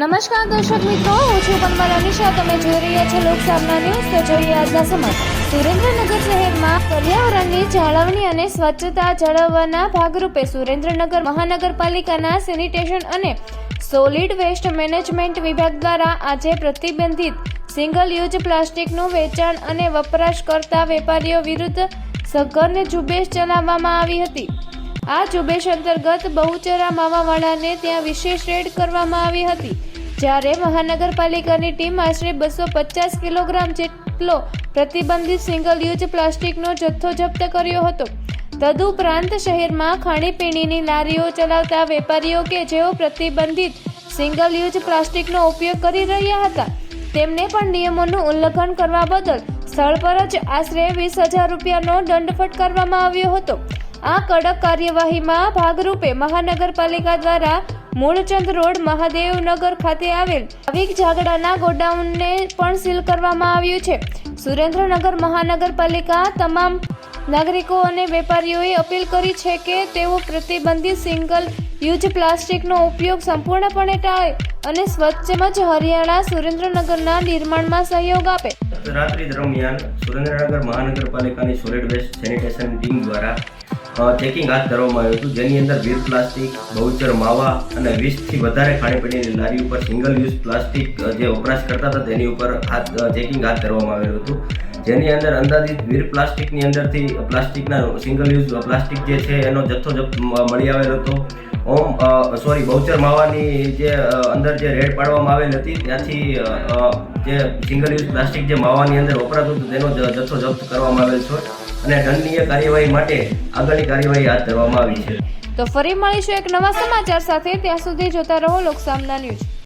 નમસ્કાર દર્શક મિત્રો, હું છું પનમલ અનિશા. તમે જોઈ રહ્યા છો લોકસામના ન્યૂઝ. તો જોઈએ આજના સમાચાર. સુરેન્દ્રનગર શહેરમાં પર્યાવરણની જાળવણી અને સ્વચ્છતા જાળવવાના ભાગરૂપે સુરેન્દ્રનગર મહાનગરપાલિકાના સેનિટેશન અને સોલિડ વેસ્ટ મેનેજમેન્ટ વિભાગ દ્વારા આજે પ્રતિબંધિત સિંગલ યુઝ પ્લાસ્ટિકનું વેચાણ અને વપરાશ કરતા વેપારીઓ વિરુદ્ધ સઘન ઝુંબેશ ચલાવવામાં આવી હતી. આ ઝુંબેશ અંતર્ગત બહુચરા માવાવાળાને ત્યાં વિશેષ રેડ કરવામાં આવી હતી. જ્યારે મહાનગરપાલિકાની ટીમ આશરે બસો પચાસ કિલોગ્રામ જેટલો પ્રતિબંધિત સિંગલ યુઝ પ્લાસ્ટિકનો જથ્થો જપ્ત કર્યો હતો. તદુપરાંત શહેરમાં ખાણીપીણીની લારીઓ ચલાવતા વેપારીઓ કે જેઓ પ્રતિબંધિત સિંગલ યુઝ પ્લાસ્ટિકનો ઉપયોગ કરી રહ્યા હતા, તેમને પણ નિયમોનું ઉલ્લંઘન કરવા બદલ સ્થળ પર જ આશરે વીસ હજાર રૂપિયાનો દંડ ફટકારવામાં આવ્યો હતો. આ કડક કાર્યવાહીમાં ભાગરૂપે મહાનગરપાલિકા દ્વારા મૂળચંદ રોડ મહાદેવનગર ખાતે આવેલ ભાવિક ઝાગડાના ગોડાઉનને પણ સીલ કરવામાં આવ્યું છે. સુરેન્દ્રનગર મહાનગરપાલિકા તમામ નાગરિકો અને વેપારીઓએ અપીલ કરી છે કે તેઓ પ્રતિબંધિત સિંગલ યુઝ પ્લાસ્ટિકનો ઉપયોગ સંપૂર્ણપણે ટાળે અને સ્વચ્છમજ હરિયાણા સુરેન્દ્રનગરના નિર્માણમાં સહયોગ આપે. રાત્રિ દરમિયાન સુરેન્દ્રનગર મહાનગરપાલિકાની સોલિડ વેસ્ટ સેનિટેશન ટીમ દ્વારા ચેકિંગ હાથ ધરવામાં આવ્યું હતું. જેની અંદર વીર પ્લાસ્ટિક, બહુચર માવા અને વીસથી વધારે ખાણીપીણીની લારી ઉપર સિંગલ યુઝ પ્લાસ્ટિક જે વપરાશ કરતા હતા, તેની ઉપર હાથ ચેકિંગ હાથ ધરવામાં આવેલું હતું. જેની અંદર અંદાજિત વીર પ્લાસ્ટિકની અંદરથી પ્લાસ્ટિકના સિંગલ યુઝ પ્લાસ્ટિક જે છે, એનો જથ્થો મળી આવેલો હતો. ઓમ સોરી બહુચર માવાની જે અંદર જે રેડ પાડવામાં આવેલ હતી, ત્યાંથી જે સિંગલ યુઝ પ્લાસ્ટિક જે માવાની અંદર વપરાતું હતું, તેનો જથ્થો જપ્ત કરવામાં આવેલ છે. અને દંડનીય કાર્યવાહી માટે આગળની કાર્યવાહી હાથ ધરવામાં આવી છે. તો ફરી મળીશું એક નવા સમાચાર સાથે. ત્યાં સુધી જોતા રહો લોકસામના ન્યૂઝ.